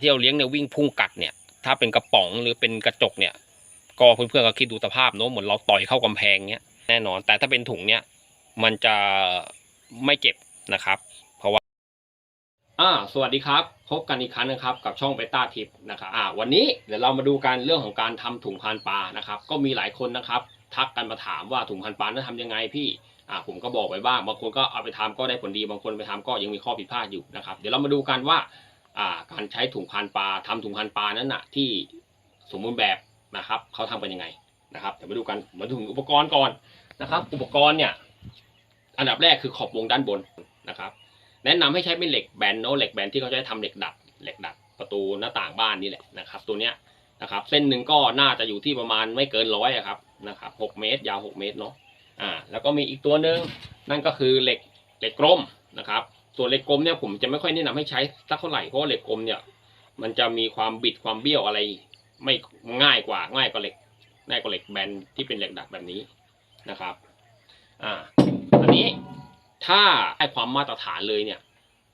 ที่เราเลี้ยงเนี่ยวิ่งพุ่งกัดเนี่ย ถ้าเป็นกระป๋องหรือเป็นกระจกเนี่ย ก็เพื่อนๆก็คิดดูสภาพเนอะเหมือนเราต่อยเข้ากำแพงเนี้ยแน่นอน แต่ถ้าเป็นถุงเนี่ยมันจะไม่เจ็บนะครับ เพราะว่าอ่าสวัสดีครับ พบกันอีกครั้งนะครับ กับช่องเบต้าทิปนะครับอ่าวันนี้เดี๋ยวเรามาดูกันเรื่องของการทำถุงพันปลานะครับ ก็มีหลายคนนะครับ ทักกันมาถามว่าถุงพันปลานั้นทำยังไงพี่อ่าผมก็บอกไปบ้างบางคนก็เอาไปทำก็ได้ผลดีบางคนไปทำก็ยังมีข้อผิดพลาดอยู่นะครับ เดี๋ยวเรามาดูกันว่า การใช้ถุงพันปลาทำถุงพันปลานั้นนะที่สมบูรณ์แบบนะครับเขาทำกันยังไงนะครับเดี๋ยวมาดูกันมาดูอุปกรณ์ก่อนนะครับ อุปกรณ์เนี่ยอันดับแรกคือขอบวงด้านบนนะครับ แนะนำให้ใช้เป็นเหล็กแบนเนาะเหล็กแบนที่เขาใช้ทำเหล็กดัดเหล็กดัดประตูหน้าต่างบ้านนี่แหละนะครับ ตัวเนี้ยนะครับ เส้นหนึ่งก็น่าจะอยู่ที่ประมาณไม่เกินร้อยอะครับนะครับหกเมตร ยาวหกเมตรเนาะอ่าแล้วก็มีอีกตัวหนึ่งนั่นก็คือเหล็กเหล็กกลมนะครับ ส่วนเหล็กกลมเนี่ยผมจะไม่ค่อยแนะนำให้ใช้สักเท่าไหร่เพราะว่าเหล็กกลมเนี่ย มันจะมีความบิดความเบี้ยวอะไร ไม่ง่ายกว่าง่ายกว่าเหล็กง่ายกว่าเหล็กแบนที่เป็นเหล็กดัดแบบนี้นะครับอ่าอันนี้ถ้าให้ความมาตรฐานเลยเนี่ย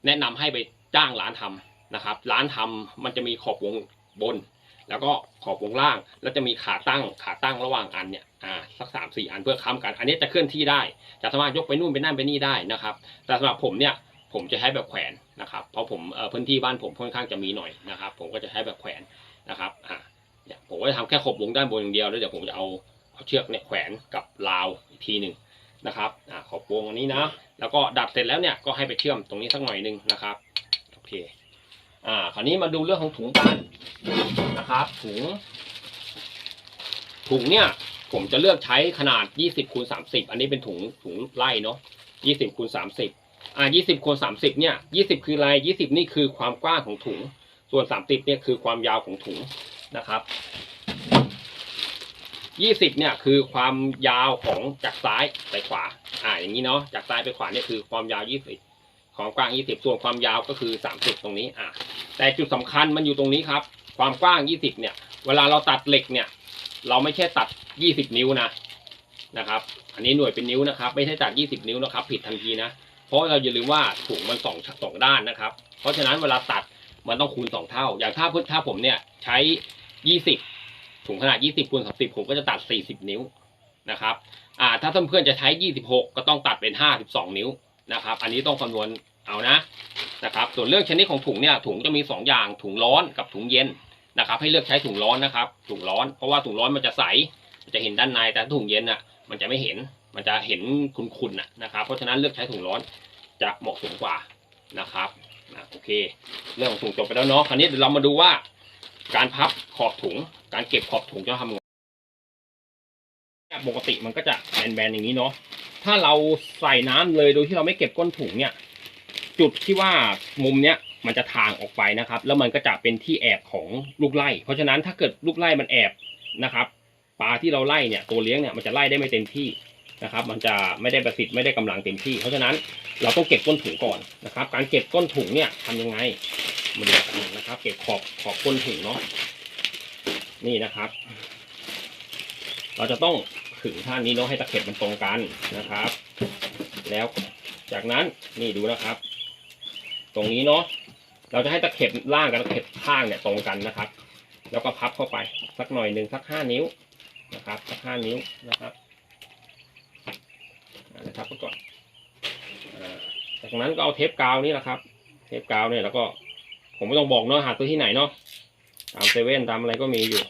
แนะนำให้ไปจ้างร้านทำนะครับ ร้านทำมันจะมีขอบวงบน แล้วก็ขอบวงล่าง แล้วจะมีขาตั้งขาตั้งระหว่างอันเนี่ยอ่าสักสามสี่อันเพื่อค้ำกัน อันนี้จะเคลื่อนที่ได้จะสามารถยกไปนู่นไปนั่นไปนี่ได้นะครับ แต่สำหรับผมเนี่ย ผมจะใช้แบบแขวนนะครับ เพราะผมเอ่อพื้นที่บ้านผมค่อนข้างจะมีหน่อยนะครับ ผมก็จะใช้แบบแขวนนะครับอ่าเนี่ยผมก็จะทำแค่ขอบวงด้านบนอย่างเดียวแล้วเดี๋ยวผมจะเอาเอาเชือกเนี่ยแขวนกับราวอีกทีหนึ่งนะครับอ่าขอบวงอันนี้นะแล้วก็ดัดเสร็จแล้วเนี่ยก็ให้ไปเชื่อมตรงนี้สักหน่อยหนึงนะครับโอเคอ่าคราวนี้มาดูเรื่องของถุงกันนะครับ ถุง ถุงเนี่ยผมจะเลือกใช้ขนาด 20คูณ30 อันนี้เป็นถุงถุงไล่เนาะ20คูณ30 อ่า20คูณ30เนี่ย20คืออะไร20นี่คือความกว้างของถุง ส่วน30เนี่ยคือความยาวของถุงนะครับ20เนี่ยคือความยาวของจากซ้ายไปขวา อ่าอย่างนี้เนาะจากซ้ายไปขวาเนี่ยคือความยาว20ความกว้าง20ส่วนความยาวก็คือ30ตรงนี้อ่าแต่จุดสำคัญมันอยู่ตรงนี้ครับ ความกว้าง20เนี่ย เวลาเราตัดเหล็กเนี่ย เราไม่ใช่ตัด20นิ้วนะนะครับ อันนี้หน่วยเป็นนิ้วนะครับ ไม่ใช่ตัด20นิ้วนะครับ ผิดทันทีนะ เพราะเราอย่าลืมว่าถุงมันสองสองด้านนะครับ เพราะฉะนั้นเวลาตัดมันต้องคูณสองเท่า อย่างถ้าถ้าผมเนี่ยใช้ยี่สิบถุงขนาดยี่สิบคูณสามสิบผมก็จะตัดสี่สิบนิ้วนะครับอ่าถ้าเพื่อนๆจะใช้ยี่สิบหกก็ต้องตัดเป็นห้าสิบสองนิ้วนะครับ อันนี้ต้องคำนวณเอานะนะครับ ส่วนเรื่องชนิดของถุงเนี่ยถุงจะมีสองอย่างถุงร้อนกับถุงเย็นนะครับ ให้เลือกใช้ถุงร้อนนะครับ ถุงร้อนเพราะว่าถุงร้อนมันจะใสมันจะเห็นด้านในแต่ถุงเย็นอะมันจะไม่เห็น มันจะเห็นคุนๆน่ะนะครับ เพราะฉะนั้นเลือกใช้ถุงร้อนจะเหมาะสมกว่านะครับนะโอเค เรื่องของถุงจบไปแล้วเนาะคราวนี้เดี๋ยวเรามาดูว่า การพับขอบถุง การเก็บขอบถุงจะทำยังไงปกติมันก็จะแบนๆอย่างนี้เนาะถ้าเราใส่น้ำเลยโดยที่เราไม่เก็บก้นถุงเนี่ย จุดที่ว่ามุมเนี้ยมันจะทางออกไปนะครับ แล้วมันก็จะเป็นที่แอบของลูกไล่ เพราะฉะนั้นถ้าเกิดลูกไล่มันแอบนะครับปลาที่เราไล่เนี่ยตัวเลี้ยงเนี่ยมันจะไล่ได้ไม่เต็มที่ นะครับ มันจะไม่ได้ประสิทธิ์ไม่ได้กำลังเต็มที่ เพราะฉะนั้นเราต้องเก็บก้นถุงก่อนนะครับ การเก็บก้นถุงเนี่ยทำยังไงมาดูกันนะครับ เก็บขอบขอบก้นถุงเนาะนี่นะครับ เราจะต้องขึงท่านนี้เนาะให้ตะเข็บมันตรงกันนะครับ แล้วจากนั้นนี่ดูนะครับ ตรงนี้เนาะเราจะให้ตะเข็บล่างกับตะเข็บข้างเนี่ยตรงกันนะครับ แล้วก็พับเข้าไปสักหน่อยหนึ่งสักห้านิ้วนะครับสักห้านิ้วนะครับ นะครับก่อนอ่าจากนั้นก็เอาเทปกาวนี่แหละครับ เทปกาวเนี่ยแล้วก็ผมไม่ต้องบอกเนาะหาตัวที่ไหนเนาะตามเซเว่นตามอะไรก็มีอยู่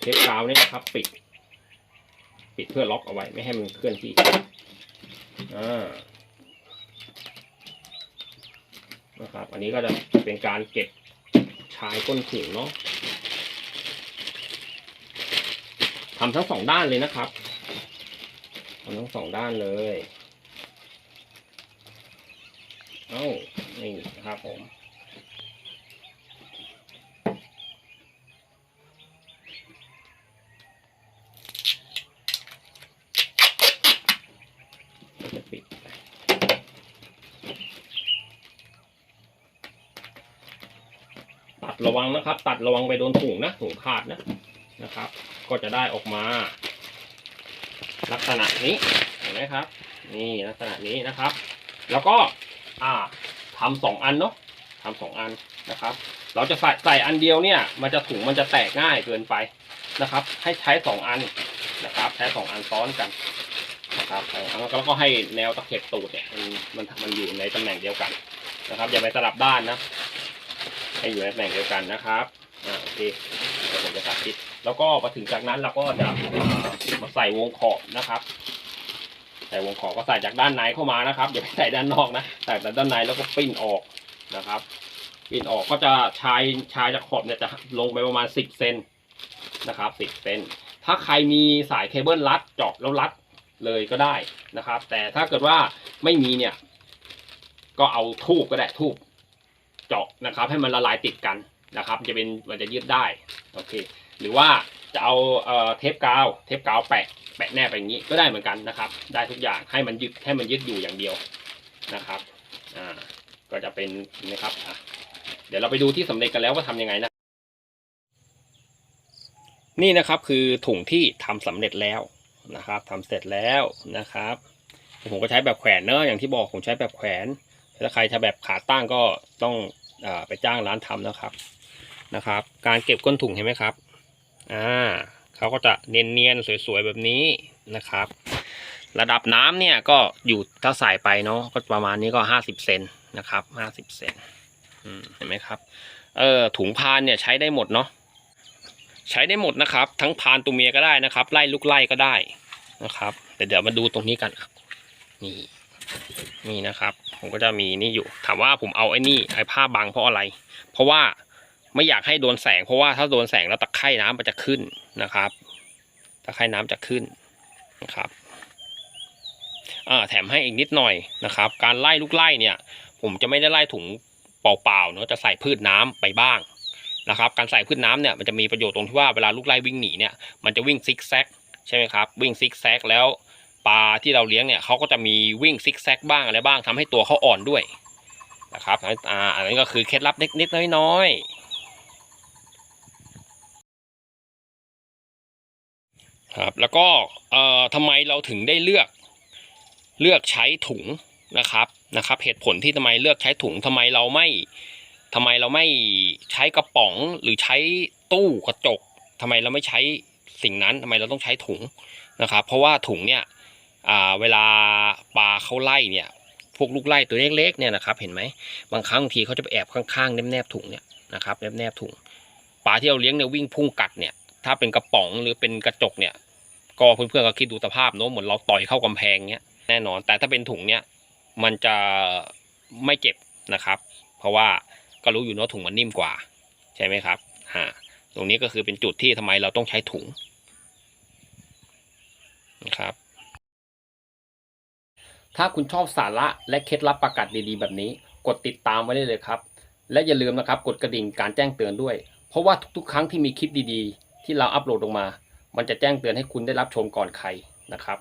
เทปกาวนี่นะครับ ปิด ปิดเพื่อล็อกเอาไว้ ไม่ให้มันเคลื่อนที่อ่านะครับ อันนี้ก็จะเป็นการเก็บ ชายก้นถุงเนาะทำทั้งสองด้านเลยนะครับทำทั้งสองด้านเลย เอ้า นี่นะครับผม จะปิดไปตัด ระวังนะครับ ตัดระวังไปโดนถุงนะถุงขาดนะนะครับ ก็จะได้ออกมา ลักษณะนี้เห็นไหมครับ นี่ลักษณะนี้นะครับ แล้วก็อ่าทำสองอันเนาะทำสองอันนะครับ เราจะใส่ใส่อันเดียวเนี่ย มันจะถุงมันจะแตกง่ายเกินไปนะครับ ให้ใช้สองอันนะครับใช้สองอันซ้อนกันนะครับแล้วก็ให้แนวตะเข็บตูดเนี่ยมันมันมันอยู่ในตำแหน่งเดียวกันนะครับ อย่าไปสลับด้านนะ ให้อยู่ในตำแหน่งเดียวกันนะครับอ่าโอเคเดี๋ยวผมจะตัดติดแล้วก็มาถึงจากนั้นเราก็จะมาใส่วงขอบนะครับใส่วงขอบก็ใส่จากด้านในเข้ามานะครับอย่าไปใส่ด้านนอกนะใส่แต่ด้านในแล้วก็ปิ้นออกนะครับปิ้นออกก็จะชายชายจากขอบเนี่ยจะลงไปประมาณสิบเซนนะครับสิบเซนถ้าใครมีสายเคเบิลรัดเจาะแล้วรัดเลยก็ได้นะครับ แต่ถ้าเกิดว่าไม่มีเนี่ย ก็เอาทูบก็ได้ทูบ เจาะนะครับ ให้มันละลายติดกันนะครับ จะเป็นมันจะยืดได้โอเค หรือว่าจะเอาเอ่อเทปกาว เทปกาวแปะแปะแนบอย่างนี้ก็ได้เหมือนกันนะครับ ได้ทุกอย่างให้มันยึดให้มันยึดอยู่อย่างเดียวนะครับอ่าก็จะเป็นนะครับอะเดี๋ยวเราไปดูที่สำเร็จกันแล้วว่าทำยังไงนะ นี่นะครับคือถุงที่ทำสำเร็จแล้วนะครับทำเสร็จแล้วนะครับผมก็ใช้แบบแขวนเนอะอย่างที่บอกผมใช้แบบแขวนถ้าใครจะแบบขาตั้งก็ต้อง ไปจ้างร้านทำนะครับนะครับ การเก็บก้นถุงเห็นไหมครับอ่าเขาก็จะเนียนๆสวยๆแบบนี้นะครับ ระดับน้ำเนี่ยก็อยู่ถ้าใส่ไปเนาะก็ประมาณนี้ก็ห้าสิบเซนนะครับห้าสิบเซนเห็นไหมครับเออถุงพานเนี่ยใช้ได้หมดเนาะใช้ได้หมดนะครับ ทั้งพานตัวเมียก็ได้นะครับ ไล่ลูกไล่ก็ได้นะครับ แต่เดี๋ยวมาดูตรงนี้กันนี่ นี่นะครับ ผมก็จะมีนี่อยู่ ถามว่าผมเอาไอ้นี่ไอ้ผ้าบังเพราะอะไร เพราะว่าไม่อยากให้โดนแสง เพราะว่าถ้าโดนแสงแล้วตะไคร่น้ำมันจะขึ้นนะครับตะไคร่น้ำจะขึ้นนะครับอ่าแถมให้อีกนิดหน่อยนะครับ การไล่ลูกไล่เนี่ย ผมจะไม่ได้ไล่ถุงเปล่าๆเนาะจะใส่พืชน้ำไปบ้างนะครับ การใส่พืชน้ำเนี่ยมันจะมีประโยชน์ตรงที่ว่าเวลาลูกไล่วิ่งหนีเนี่ยมันจะวิ่งซิกแซกใช่ไหมครับวิ่งซิกแซกแล้ว ปลาที่เราเลี้ยงเนี่ยเขาก็จะมีวิ่งซิกแซกบ้างอะไรบ้างทำให้ตัวเขาอ่อนด้วยนะครับอ่าอันนี้ก็คือเคล็ดลับเล็กๆน้อยๆครับแล้วก็เอ่อทำไมเราถึงได้เลือกเลือกใช้ถุงนะครับนะครับ เหตุผลที่ทำไมเลือกใช้ถุงทำไมเราไม่ทำไมเราไม่ใช้กระป๋องหรือใช้ตู้กระจกทำไมเราไม่ใช้สิ่งนั้นทำไมเราต้องใช้ถุงนะครับ เพราะว่าถุงเนี่ย อ่าเวลาปลาเขาไล่เนี่ย พวกลูกไล่ตัวเล็กๆเนี่ยนะครับ เห็นไหมบางครั้งบางทีเขาจะไปแอบข้างๆแนบๆถุงเนี่ยนะครับแนบๆถุงปลาที่เราเลี้ยงเนี่ยวิ่งพุ่งกัดเนี่ย ถ้าเป็นกระป๋องหรือเป็นกระจกเนี่ย ก็เพื่อนๆก็คิดดูสภาพเนอะเหมือนเราต่อยเข้ากำแพงเนี่ยแน่นอน แต่ถ้าเป็นถุงเนี่ยมันจะไม่เจ็บนะครับ เพราะว่าก็รู้อยู่เนอะถุงมันนิ่มกว่า ใช่ไหมครับอ่าตรงนี้ก็คือเป็นจุดที่ทำไมเราต้องใช้ถุงนะครับ ถ้าคุณชอบสาระและเคล็ดลับประกาศดีๆ แบบนี้ กดติดตามไว้ได้เลยครับ และอย่าลืมนะครับ กดกระดิ่งการแจ้งเตือนด้วย เพราะว่าทุกๆ ครั้งที่มีคลิปดีๆ ที่เราอัปโหลดลงมา มันจะแจ้งเตือนให้คุณได้รับชมก่อนใครนะครับ